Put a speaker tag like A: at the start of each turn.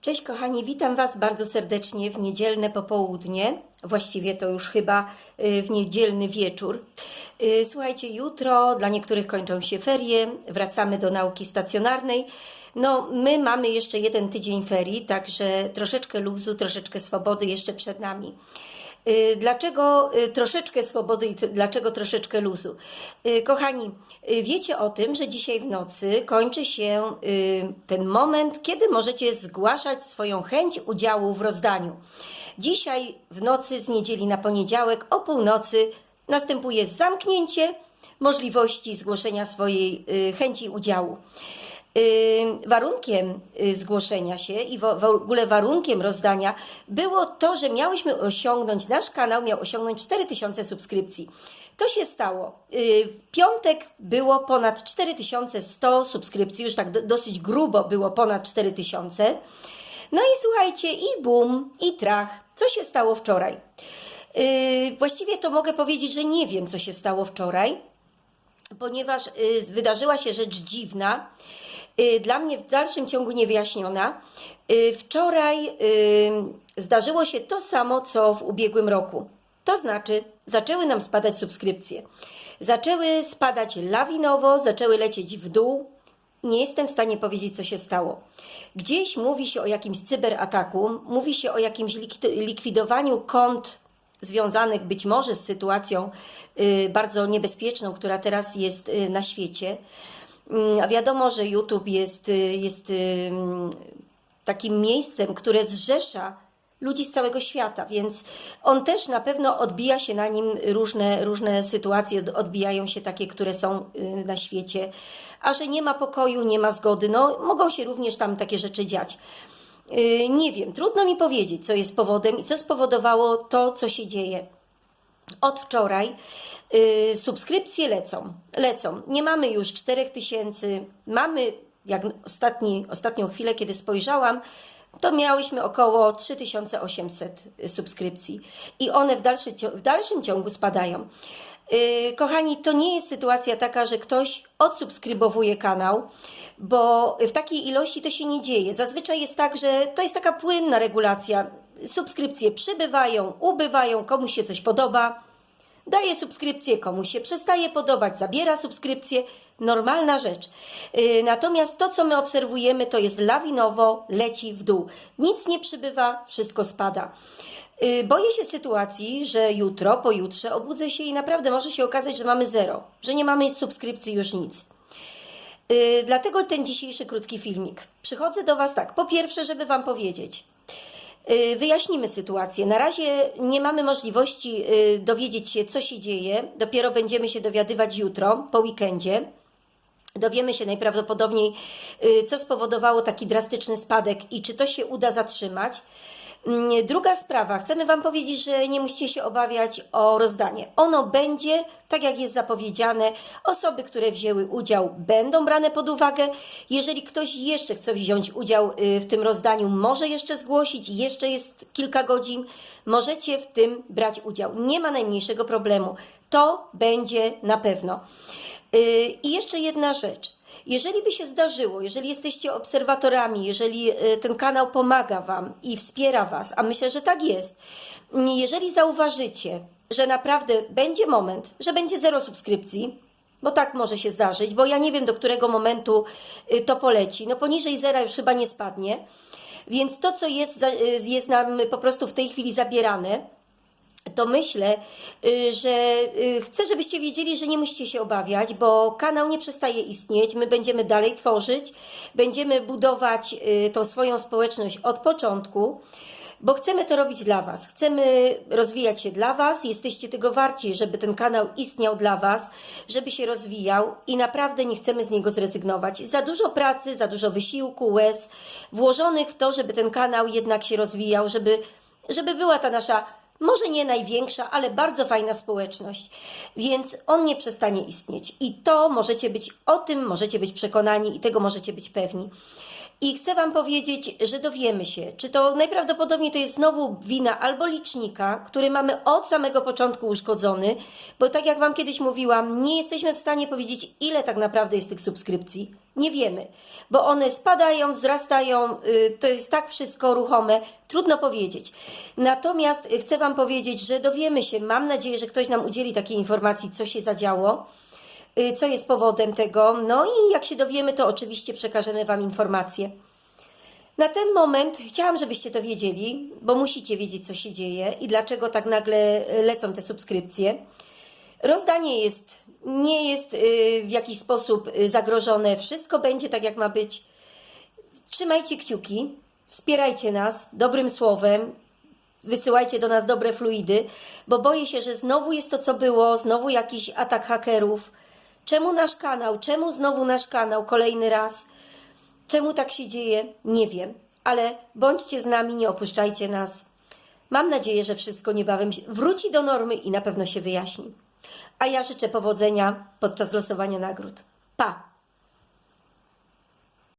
A: Cześć kochani, witam Was bardzo serdecznie w niedzielne popołudnie. Właściwie to już chyba y, w niedzielny wieczór. Y, Słuchajcie, jutro dla niektórych kończą się ferie, wracamy do nauki stacjonarnej. No, my mamy jeszcze jeden tydzień ferii, także troszeczkę luzu, troszeczkę swobody jeszcze przed nami. Y, Dlaczego y, troszeczkę swobody i dlaczego troszeczkę luzu? Y, Kochani, wiecie o tym, że dzisiaj w nocy kończy się ten moment, kiedy możecie zgłaszać swoją chęć udziału w rozdaniu. Dzisiaj w nocy z niedzieli na poniedziałek o północy następuje zamknięcie możliwości zgłoszenia swojej chęci udziału. Warunkiem y, zgłoszenia się i w ogóle warunkiem rozdania było to, że miałyśmy osiągnąć, nasz kanał miał osiągnąć 4000 subskrypcji. To się stało. Y, W piątek było ponad 4100 subskrypcji, już tak do, dosyć grubo było ponad 4000. No i słuchajcie, i bum, i trach. Co się stało wczoraj? Y, Właściwie to mogę powiedzieć, że nie wiem, co się stało wczoraj ponieważ wydarzyła się rzecz dziwna, dla mnie w dalszym ciągu niewyjaśniona. Y, Wczoraj y, zdarzyło się to samo, co w ubiegłym roku. To znaczy, zaczęły nam spadać subskrypcje. Zaczęły spadać lawinowo, zaczęły lecieć w dół. Nie jestem w stanie powiedzieć, co się stało. Gdzieś mówi się o jakimś cyberataku, mówi się o jakimś likwi- likwidowaniu kont związanych być może z sytuacją y, bardzo niebezpieczną, która teraz jest y, na świecie. Mm, wiadomo, że YouTube jest, y, jest y, mm, takim miejscem, które zrzesza ludzi z całego świata, więc on też na pewno odbija się na nim różne, różne sytuacje, odbijają się takie, które są y, na świecie, a że nie ma pokoju, nie ma zgody, no mogą się również tam takie rzeczy dziać. Nie wiem, trudno mi powiedzieć, co jest powodem i co spowodowało to, co się dzieje. Od wczoraj y, subskrypcje lecą, lecą. Nie mamy już 4000, mamy, jak ostatni, ostatnią chwilę, kiedy spojrzałam, to miałyśmy około 3800 subskrypcji i one w, dalszy, w dalszym ciągu spadają. Yy, Kochani, to nie jest sytuacja taka, że ktoś odsubskrybowuje kanał, bo w takiej ilości to się nie dzieje. Zazwyczaj jest tak, że to jest taka płynna regulacja. Subskrypcje przybywają, ubywają, komuś się coś podoba, daje subskrypcję, komuś się przestaje podobać, zabiera subskrypcję. Normalna rzecz. Yy, Natomiast to, co my obserwujemy, to jest lawinowo, leci w dół. Nic nie przybywa, wszystko spada. Yy, Boję się sytuacji, że jutro, pojutrze obudzę się i naprawdę może się okazać, że mamy zero, że nie mamy subskrypcji już nic. Yy, Dlatego ten dzisiejszy krótki filmik. Przychodzę do Was tak, po pierwsze, żeby Wam powiedzieć, wyjaśnimy sytuację. Na razie nie mamy możliwości yy, dowiedzieć się, co się dzieje. Dopiero będziemy się dowiadywać jutro, po weekendzie. Dowiemy się najprawdopodobniej, y, co spowodowało taki drastyczny spadek i czy to się uda zatrzymać. Mm, Druga sprawa, chcemy Wam powiedzieć, że nie musicie się obawiać o rozdanie. Ono będzie, tak jak jest zapowiedziane, osoby, które wzięły udział, będą brane pod uwagę. Jeżeli ktoś jeszcze chce wziąć udział y, w tym rozdaniu, może jeszcze zgłosić, jeszcze jest kilka godzin, możecie w tym brać udział. Nie ma najmniejszego problemu. To będzie na pewno. Yy, I jeszcze jedna rzecz. Jeżeli by się zdarzyło, jeżeli jesteście obserwatorami, jeżeli yy, ten kanał pomaga Wam i wspiera Was, a myślę, że tak jest, mm, jeżeli zauważycie, że naprawdę będzie moment, że będzie zero subskrypcji, bo tak może się zdarzyć, bo ja nie wiem, do którego momentu yy, to poleci. No poniżej zera już chyba nie spadnie. Więc to, co jest, yy, jest nam po prostu w tej chwili zabierane, to myślę, y, że y, chcę, żebyście wiedzieli, że nie musicie się obawiać, bo kanał nie przestaje istnieć. My będziemy dalej tworzyć, będziemy budować y, tą swoją społeczność od początku. Bo chcemy to robić dla Was, chcemy rozwijać się dla Was, jesteście tego warci, żeby ten kanał istniał dla Was, żeby się rozwijał i naprawdę nie chcemy z niego zrezygnować. Za dużo pracy, za dużo wysiłku, łez włożonych w to, żeby ten kanał jednak się rozwijał, żeby, żeby była ta nasza może nie największa, ale bardzo fajna społeczność. Więc on nie przestanie istnieć. I to możecie być, o tym możecie być przekonani i tego możecie być pewni. I chcę Wam powiedzieć, że dowiemy się, czy to najprawdopodobniej to jest znowu wina albo licznika, który mamy od samego początku uszkodzony, bo tak jak Wam kiedyś mówiłam, nie jesteśmy w stanie powiedzieć, ile tak naprawdę jest tych subskrypcji. Nie wiemy, bo one spadają, wzrastają, y, to jest tak wszystko ruchome, trudno powiedzieć. Natomiast chcę Wam powiedzieć, że dowiemy się, mam nadzieję, że ktoś nam udzieli takiej informacji, co się zadziało co jest powodem tego. No i jak się dowiemy, to oczywiście przekażemy Wam informacje. Na ten moment chciałam, żebyście to wiedzieli, bo musicie wiedzieć, co się dzieje i dlaczego tak nagle lecą te subskrypcje. Rozdanie jest, nie jest y, w jakiś sposób y, zagrożone. Wszystko będzie tak, jak ma być. Trzymajcie kciuki, wspierajcie nas dobrym słowem, wysyłajcie do nas dobre fluidy, bo boję się, że znowu jest to, co było, znowu jakiś atak hakerów. Czemu nasz kanał? Czemu znowu nasz kanał kolejny raz? Czemu tak się dzieje? Nie wiem, ale bądźcie z nami, nie opuszczajcie nas. Mam nadzieję, że wszystko niebawem wróci do normy i na pewno się wyjaśni. A ja życzę powodzenia podczas losowania nagród. Pa!